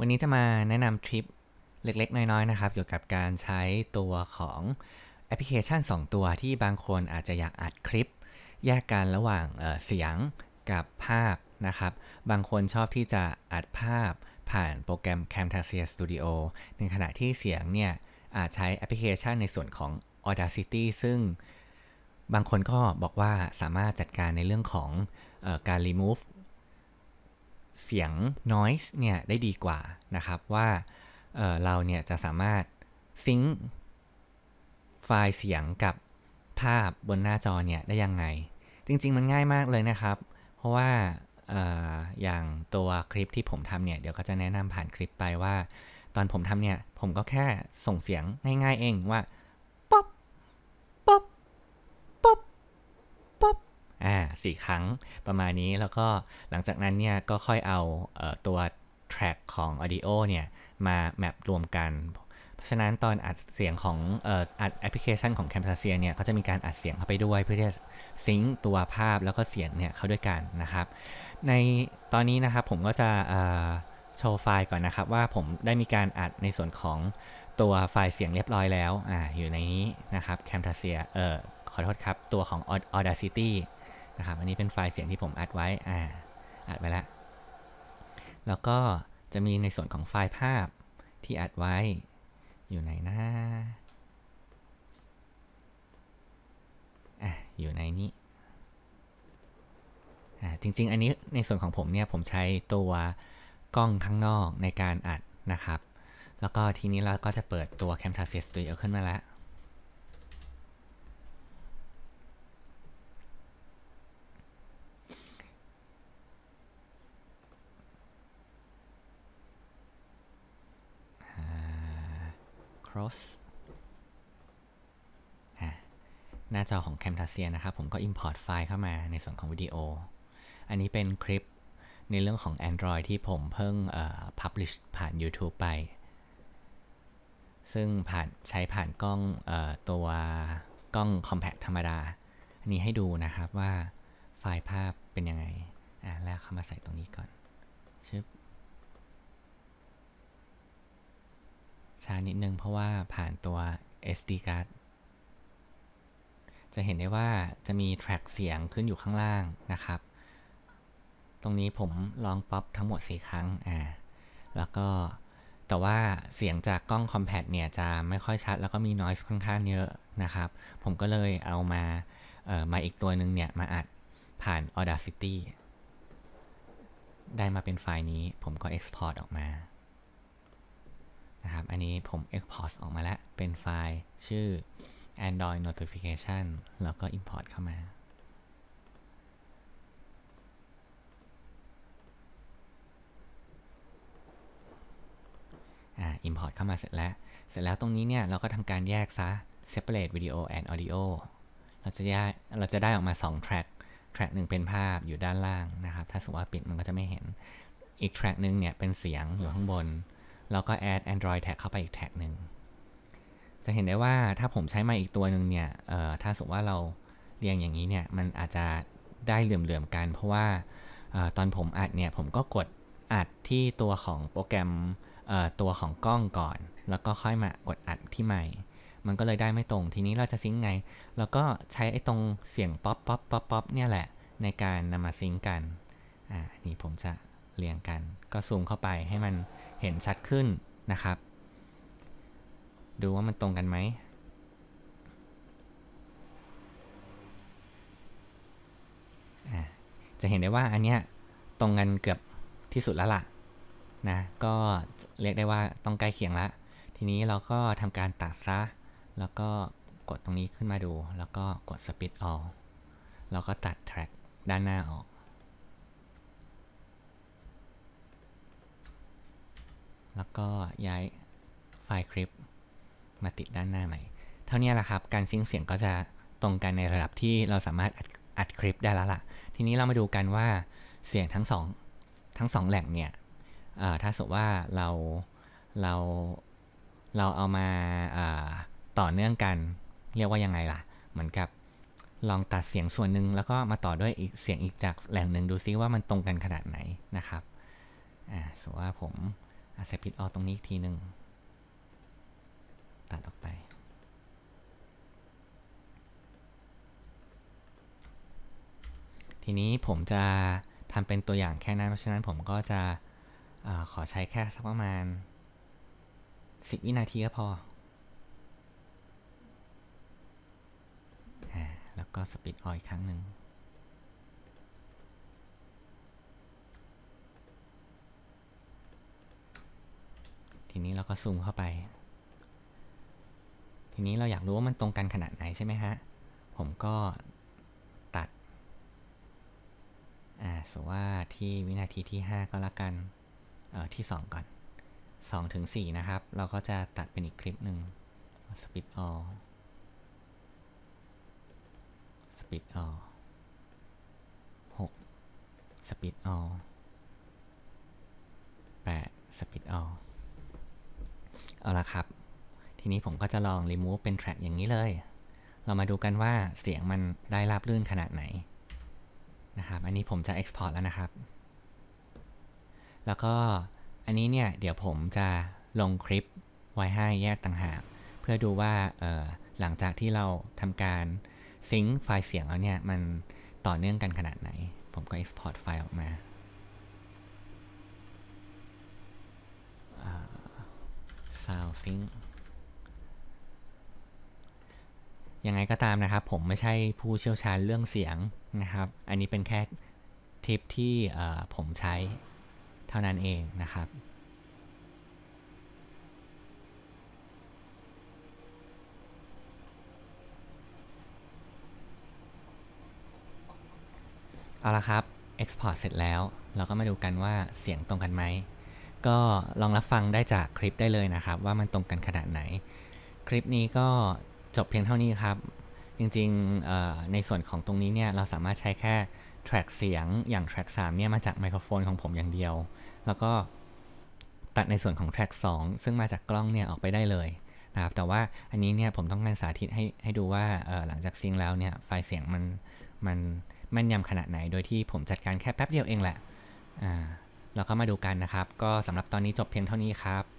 วันนี้จะมาแนะนำทริปเล็กๆ น้อยๆ นะครับ เกี่ยวกับการใช้ตัวของแอปพลิเคชัน 2 ตัวที่บางคนอาจจะอยากอัดคลิป แยกกันระหว่างเเสียงกับภาพนะครับ บางคนชอบที่จะอัดภาพผ่านโปรแกรม Camtasia Studio ในขณะที่เสียงเนี่ย อาจใช้แอปพลิเคชันในส่วนของ Audacity ซึ่งบางคนก็บอกว่าสามารถจัดการในเรื่องของอการ remove เสียง noise เนี่ยได้ดีกว่านะครับว่าเเราเนี่ยจะสามารถซิงค์ไฟล์เสียงกับภาพบนหน้าจอเนี่ยได้ยังไง จริง ๆ มันง่ายมากเลยนะครับ เพราะว่าออย่างตัวคลิปที่ผมทำเนี่ยเดี๋ยวก็จะแนะนำผ่านคลิปไปว่า ตอนผมทำเนี่ยผมก็แค่ส่งเสียงง่ายๆเองว่า 4 ครั้งประมาณนี้ แล้วก็หลังจากนั้นเนี่ยก็ค่อยเอาตัวแทร็กของ Audio เนี่ยมาแมปรวมกัน เพราะฉะนั้นตอนอัดเสียงของอัดแอปพลิเคชันของ c a m p a s i a เนี่ยก็จะมีการอัดเสียงเข้าไปด้วย เพื่อที่จะซิงตัวภาพแล้วก็เสียงเนี่ยเข้าด้วยกันนะครับ ในตอนนี้นะครับผมก็จะโชว์ไฟล์ก่อนนะครับว่าผมได้มีการอัดในส่วนของตัวไฟล์เสียงเรียบร้อยแล้วออยู่ในนี้นะครับ c a m t a s i a เอ่อขอโทษครับ ตัวของ Audacity นะครับอันนี้เป็นไฟล์เสียงที่ผมอัดไว้อ่าอัดไว้แล้วแล้วก็จะมีในส่วนของไฟล์ภาพที่อัดไว้อยู่ไหนนะอะอยู่ในนี้อ่าจริง ๆ อันนี้ในส่วนของผมเนี่ยผมใช้ตัวกล้องข้างนอกในการอัดนะครับ แล้วก็ทีนี้เราก็จะเปิดตัว Camtasia Studio ขึ้นมาแล้ว หน้าจอของ Camtasia นะครับ ผมก็ Import ไฟล์เข้ามาในส่วนของวิดีโอ อันนี้เป็นคลิปในเรื่องของ Android ที่ผมเพิ่ง Publish ผ่าน YouTube ไป ซึ่งผ่านใช้ผ่านกล้องอตัวกล้อง Compact ธรรมดา อันนี้ให้ดูนะครับว่าไฟล์ภาพเป็นยังไง อะแล้วเข้ามาใส่ตรงนี้ก่อนชึบ ช้านิดนึงเพราะว่าผ่านตัว SD card จะเห็นได้ว่าจะมีแทร็กเสียงขึ้นอยู่ข้างล่างนะครับ ตรงนี้ผมลองป๊อปทั้งหมด 4 ครั้ง อ่า แล้วก็ แต่ว่าเสียงจากกล้องคอมแพตเนี่ยจะไม่ค่อยชัด แล้วก็มีนอยส์ค่อนข้างเยอะนะครับ ผมก็เลยเอามา เอ่อ มาอีกตัวหนึ่งเนี่ย มาอัดผ่าน Audacity ได้มาเป็นไฟล์นี้ ผมก็ Export ออกมา นะครับ อันนี้ผม Export ออกมาแล้ว เป็นไฟล์ชื่อ Android Notification แล้วก็ Import เข้ามา อ่า Import เข้ามาเสร็จแล้ว เสร็จแล้วตรงนี้เนี่ย เราก็ทำการแยกซะ Separate Video and Audio เราจะแยกเราจะได้ออกมา 2 track track หนึ่งเป็นภาพอยู่ด้านล่างนะครับ ถ้าสมมติว่าปิดมันก็จะไม่เห็น อีก track หนึ่งเนี่ยเป็นเสียงอยู่ข้างบน เราก็ add Android tag เข้าไปอีกแท็กหนึ่ง จะเห็นได้ว่าถ้าผมใช้มาอีกตัวหนึ่งเนี่ยถ้าสมมติว่าเราเรียงอย่างนี้เนี่ย มันอาจจะได้เหลื่อมๆกัน เพราะว่าตอนผมอัดเนี่ย ผมก็กดอัดที่ตัวของโปรแกรมตัวของกล้องก่อน แล้วก็ค่อยมากดอัดที่ใหม่ มันก็เลยได้ไม่ตรง ทีนี้เราจะซิงไง แล้วก็ใช้ไอ้ตรงเสียงป๊อปป๊อปป๊อปป๊อปเนี่ยแหละ ในการนำมาซิงกัน อ่า นี่ผมจะเรียงกัน ก็ซูมเข้าไปให้มัน เห็นชัดขึ้นนะครับ ดูว่ามันตรงกันไหมจะเห็นได้ว่าอันเนี้ยตรงกันเกือบที่สุดแล้วล่ะนะก็เรียกได้ว่าต้องใกล้เคียงแล้วทีนี้เราก็ทำการตัดซะ แล้วก็กดตรงนี้ขึ้นมาดู แล้วก็กด Split All แล้วก็ตัดแทร็กด้านหน้าออก แล้วก็ย้ายไฟล์คลิปมาติดด้านหน้าใหม่ เท่านี้แหละครับ การซิงเสียงก็จะตรงกันในระดับที่เราสามารถอัดอัดคลิปได้แล้วล่ะ ทีนี้เรามาดูกันว่าเสียงทั้งสองทั้งสองแหล่งเนี่ยถ้าสมมติว่าเราเราเราเอามาต่อเนื่องกัน เรียกว่ายังไงล่ะ เหมือนกับลองตัดเสียงส่วนหนึ่งแล้วก็มาต่อด้วยอีกเสียงอีกจากแหล่งหนึ่งดูซิว่ามันตรงกันขนาดไหนนะครับสมมติว่าผม สปิดออกตรงนี้อีกทีหนึ่งตัดออกไป ทีนี้ผมจะทำเป็นตัวอย่างแค่นั้น เพราะฉะนั้นผมก็จะอขอใช้แค่สักประมาณ 10 วินาทีก็พอ แล้วก็สปิดออยครั้งหนึ่ง ทีนี้เราก็ซูมเข้าไป ทีนี้เราอยากรู้ว่ามันตรงกันขนาดไหนใช่ไหมฮะ ผมก็ตัด อ่าสว่าที่วินาทีที่ 5 ก็แล้วกัน เอ่อที่ 2 ก่อน2ถึง4นะครับ เราก็จะตัดเป็นอีกคลิปหนึ่ง Speed All Speed All 6 Speed All 8 Speed All เอาละครับ ทีนี้ผมก็จะลอง remove เป็น track อย่างนี้เลย เรามาดูกันว่าเสียงมันได้ราบลื่นขนาดไหนนะครับ อันนี้ผมจะ export แล้วนะครับ แล้วก็อันนี้เนี่ย เดี๋ยวผมจะลงคลิปไว้ให้แยกต่างหาก เพื่อดูว่าหลังจากที่เราทำการซิงค์ไฟล์เสียงแล้วเนี่ย มันต่อเนื่องกันขนาดไหน ผมก็ export ไฟล์ออกมา Sound Sync ยังไงก็ตามนะครับ ผมไม่ใช่ผู้เชี่ยวชาญเรื่องเสียงนะครับ อันนี้เป็นแค่ทิปที่ผมใช้เท่านั้นเองนะครับเอาละครับ Export เสร็จแล้ว เราก็มาดูกันว่าเสียงตรงกันไหม ก็ลองรับฟังได้จากคลิปได้เลยนะครับ ว่ามันตรงกันขนาดไหน คลิปนี้ก็จบเพียงเท่านี้ครับ จริงๆในส่วนของตรงนี้เนี่ยเราสามารถใช้แค่แทร็กเสียงอย่างแทร็ก3เนี่ยมาจากไมโครโฟนของผมอย่างเดียว แล้วก็ตัดในส่วนของแทร็ก2ซึ่งมาจากกล้องเนี่ยออกไปได้เลยนะครับ แต่ว่าอันนี้เนี่ยผมต้องการสาธิตให้ให้ดูว่าหลังจากซิงแล้วเนี่ยไฟล์เสียงมันมันแม่นยำขนาดไหน โดยที่ผมจัดการแค่แป๊บเดียวเองแหละอ่า แล้วก็มาดูกันนะครับ ก็สำหรับตอนนี้จบเพียงเท่านี้ครับ